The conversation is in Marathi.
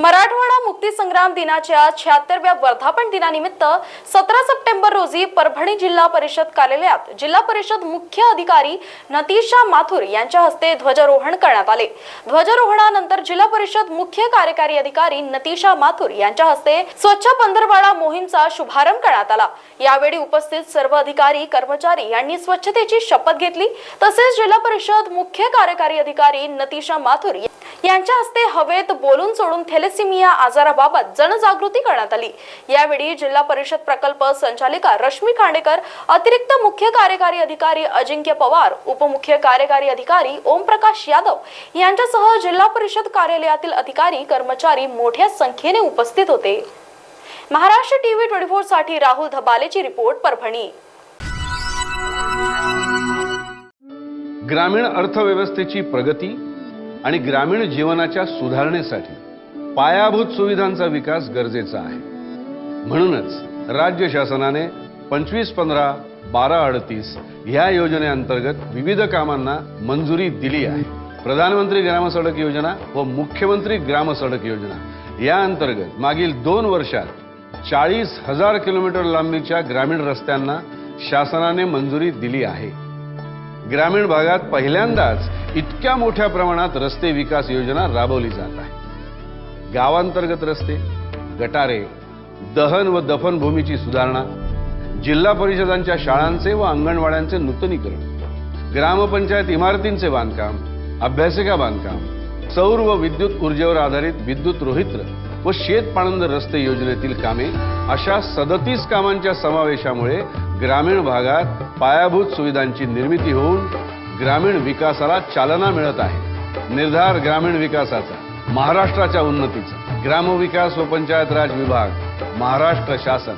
मराठवाडा मुक्ती संग्राम दिनाच्या शहात्तरव्या वर्धापन दिनानिमित्त सतरा सप्टेंबर रोजी परभणी जिल्हा परिषद कार्यालयात जिल्हा परिषद मुख्य अधिकारी नतीशा माथुर यांच्या हस्ते ध्वजारोहण करण्यात आले. ध्वजारोहणानंतर जिल्हा परिषद मुख्य कार्यकारी अधिकारी नतीशा माथुर यांच्या हस्ते स्वच्छ पंधरवाडा मोहीमचा शुभारंभ करण्यात आला. यावेळी उपस्थित सर्व अधिकारी कर्मचारी यांनी स्वच्छतेची शपथ घेतली. तसेच जिल्हा परिषद मुख्य कार्यकारी अधिकारी नतीशा माथुर यांच्या हस्ते हवेत बोलून सोडून थॅलेसिमिया आजाराबाबत जनजागृती करण्यात आली. यावेळी जिल्हा परिषद प्रकल्प संचालिका रश्मी खांडेकर अतिरिक्त मुख्य कार्यकारी अधिकारी अजिंक्य पवार उपमुख्य कार्यकारी अधिकारी ओमप्रकाश यादव यांच्यासह जिल्हा परिषद कार्यालयातील अधिकारी कर्मचारी मोठ्या संख्येने उपस्थित होते. महाराष्ट्र टीव्ही ट्वेंटी फोरसाठी राहुल धबालेची रिपोर्ट परभणी. ग्रामीण अर्थव्यवस्थेची प्रगती आणि ग्रामीण जीवनाच्या सुधारणेसाठी पायाभूत सुविधांचा विकास गरजेचा आहे. म्हणूनच राज्य शासनाने पंचवीस पंधरा बारा अडतीस ह्या योजनेअंतर्गत विविध कामांना मंजुरी दिली आहे. प्रधानमंत्री ग्रामसडक योजना व मुख्यमंत्री ग्रामसडक योजना या अंतर्गत मागील दोन वर्षात चाळीस हजार किलोमीटर लांबीच्या ग्रामीण रस्त्यांना शासनाने मंजुरी दिली आहे. ग्रामीण भागात पहिल्यांदाच इतक्या मोठ्या प्रमाणात रस्ते विकास योजना राबवली जात आहे. गावांतर्गत रस्ते गटारे दहन व दफनभूमीची सुधारणा जिल्हा परिषदांच्या शाळांचे व अंगणवाड्यांचे नूतनीकरण ग्रामपंचायत इमारतींचे बांधकाम अभ्यासिका बांधकाम सौर व विद्युत ऊर्जेवर आधारित विद्युत रोहित्र व शेतपाणंद रस्ते योजनेतील कामे अशा सदतीस कामांच्या समावेशामुळे ग्रामीण भागात पायाभूत सुविधांची निर्मिती होऊन ग्रामीण विकासाला चालना मिळत आहे. निर्धार ग्रामीण विकासाचा महाराष्ट्राच्या उन्नतीचा. ग्रामविकास व पंचायत राज विभाग महाराष्ट्र शासन.